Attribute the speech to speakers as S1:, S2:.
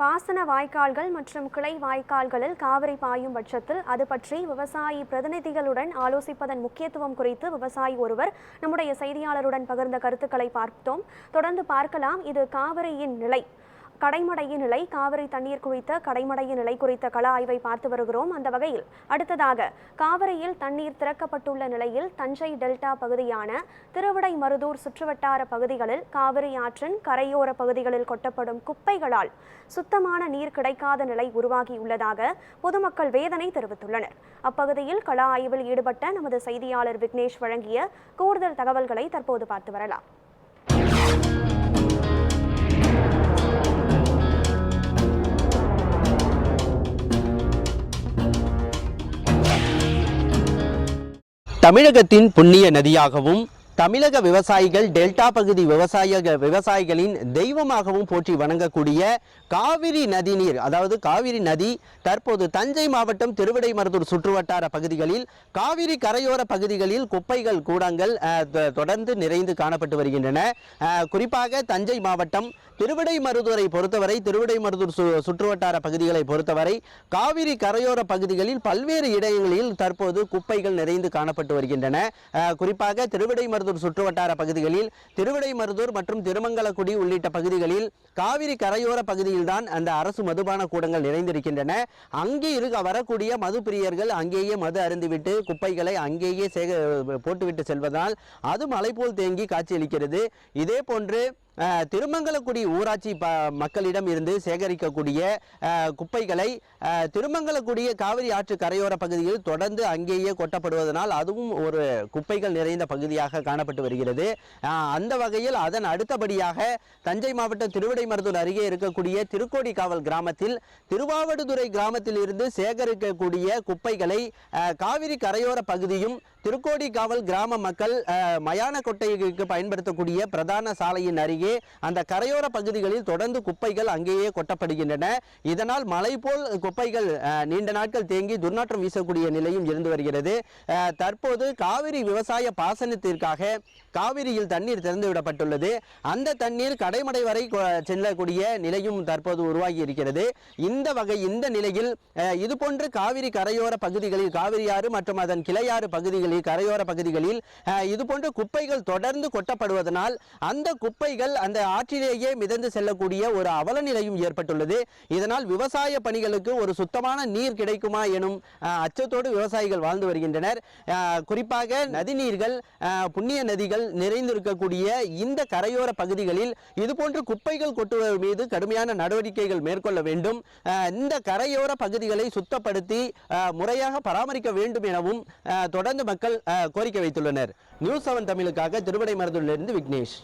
S1: பாசன வாய்க்கால்கள் மற்றும் கிளை வாய்க்கால்களில் காவிரி பாயும் பட்சத்தில் அது பற்றி விவசாயி பிரதிநிதிகளுடன் ஆலோசிப்பதன் முக்கியத்துவம் குறித்து விவசாயி ஒருவர் நம்முடைய செய்தியாளருடன் பகிர்ந்த கருத்துக்களை பார்த்தோம். தொடர்ந்து பார்க்கலாம். இது காவிரியின் நிலை. கடைமடையின் நிலை காவிரி தண்ணீர் குறித்த கடைமடையின் நிலை குறித்த கள ஆய்வை பார்த்து வருகிறோம். அந்த வகையில் அடுத்ததாக காவிரியில் தண்ணீர் திறக்கப்பட்டுள்ள நிலையில் தஞ்சை டெல்டா பகுதியான திருவிடைமருதூர் சுற்றுவட்டார பகுதிகளில் காவிரி ஆற்றின் கரையோர பகுதிகளில் கொட்டப்படும் குப்பைகளால் சுத்தமான நீர் கிடைக்காத நிலை உருவாகியுள்ளதாக பொதுமக்கள் வேதனை தெரிவித்துள்ளனர். அப்பகுதியில் கள ஆய்வில் ஈடுபட்ட நமது செய்தியாளர் விக்னேஷ் வழங்கிய கூடுதல் தகவல்களை தற்போது பார்த்து வரலாம்.
S2: தமிழகத்தின் புண்ணிய நதியாகவும் தமிழக விவசாயிகள் டெல்டா பகுதி விவசாய விவசாயிகளின் தெய்வமாகவும் போற்றி வணங்கக்கூடிய காவிரி நதி நீர் அதாவது காவிரி நதி தற்போது தஞ்சை மாவட்டம் திருவிடைமருதூர் சுற்றுவட்டார பகுதிகளில் காவிரி கரையோர பகுதிகளில் குப்பைகள் கூடங்கள் தொடர்ந்து நிறைந்து காணப்பட்டு வருகின்றன. குறிப்பாக தஞ்சை மாவட்டம் திருவிடைமருதூரை பொறுத்தவரை திருவிடைமருதூர் சு சுற்றுவட்டார பகுதிகளை பொறுத்தவரை காவிரி கரையோர பகுதிகளில் பல்வேறு இடங்களில் தற்போது குப்பைகள் நிறைந்து காணப்பட்டு வருகின்றன. குறிப்பாக திருவிடைமருதூர் சுற்றுவட்டார பகுதிகளில் திருவிடைமருதூர் மற்றும் திருமங்கலக்குடி உள்ளிட்ட பகுதிகளில் காவிரி கரையோர பகுதியில்தான் அந்த அரசு மதுபான கூடங்கள் நிறைந்திருக்கின்றன. அங்கே இருக்க வரக்கூடிய மது பிரியர்கள் அங்கேயே மது அருந்துவிட்டு குப்பைகளை அங்கேயே சேக போட்டுவிட்டு செல்வதால் அது மலை போல் தேங்கி காட்சியளிக்கிறது. இதே போன்று திருமங்கலக்குடி ஊராட்சி ப மக்களிடம் இருந்து சேகரிக்கக்கூடிய குப்பைகளை திருமங்கலக்குடிய காவிரி ஆற்று கரையோர பகுதியில் தொடர்ந்து அங்கேயே கொட்டப்படுவதனால் அதுவும் ஒரு குப்பைகள் நிறைந்த பகுதியாக காணப்பட்டு வருகிறது. அந்த வகையில் அதன் அடுத்தபடியாக தஞ்சை மாவட்டம் திருவிடைமருதூர் அருகே இருக்கக்கூடிய திருக்கோடிக்காவல் கிராமத்தில் திருவாவடுதுறை கிராமத்தில் இருந்து சேகரிக்கக்கூடிய குப்பைகளை காவிரி கரையோர பகுதியும் திருக்கோடிக்காவல் கிராம மக்கள் அஹ், மயான பயன்படுத்தக்கூடிய பிரதான சாலையின் அருகே அந்த கரையோர பகுதிகளில் தொடர்ந்து குப்பைகள் அங்கேயே கொட்டப்படுகின்றன. இதனால் மலை போல் குப்பைகள் நீண்ட நாட்கள் தேங்கி துர்நாற்றம் வீசக்கூடிய நிலையும் இருந்து வருகிறது. தற்போது காவிரி விவசாய பாசனத்திற்காக காவிரியில் தண்ணீர் திறந்து விடப்பட்டுள்ளது அந்த தண்ணீர் கடைமடை வரை செல்லக்கூடிய நிலையும் தற்போது உருவாகி இருக்கிறது. இந்த வகை இந்த நிலையில் இதுபோன்று காவிரி கரையோர பகுதிகளில் காவிரியாறு மற்றும் அதன் கிளையாறு பகுதிகளில் கரையோர பகுதிகளில் இதுபோன்ற குப்பைகள் தொடர்ந்து கொட்டப்படுவதனால் அந்த குப்பைகள் அந்த ஆற்றிலேயே மிதந்து செல்லக்கூடிய ஒரு அவல நிலையும் ஏற்பட்டுள்ளது. இதனால் விவசாய பணிகளுக்கு ஒரு சுத்தமான நீர் கிடைக்குமா எனும் அச்சத்தோடு விவசாயிகள் வாழ்ந்து வருகின்றனர். குறிப்பாக நதிநீர்கள் புண்ணிய நதிகள் நிறைந்திருக்கக்கூடிய இந்த கரையோர பகுதிகளில் இதுபோன்று குப்பைகள் கொட்டுவது மீது கடுமையான நடவடிக்கைகள் மேற்கொள்ள வேண்டும். அஹ், இந்த கரையோர பகுதிகளை சுத்தப்படுத்தி அஹ், முறையாக பராமரிக்க வேண்டும் எனவும் அஹ், தொடர்ந்து மக்கள் அஹ், கோரிக்கை வைத்துள்ளனர். நியூஸ் செவன் தமிழுக்காக திருவிடைமருதூரிலிருந்து விக்னேஷ்.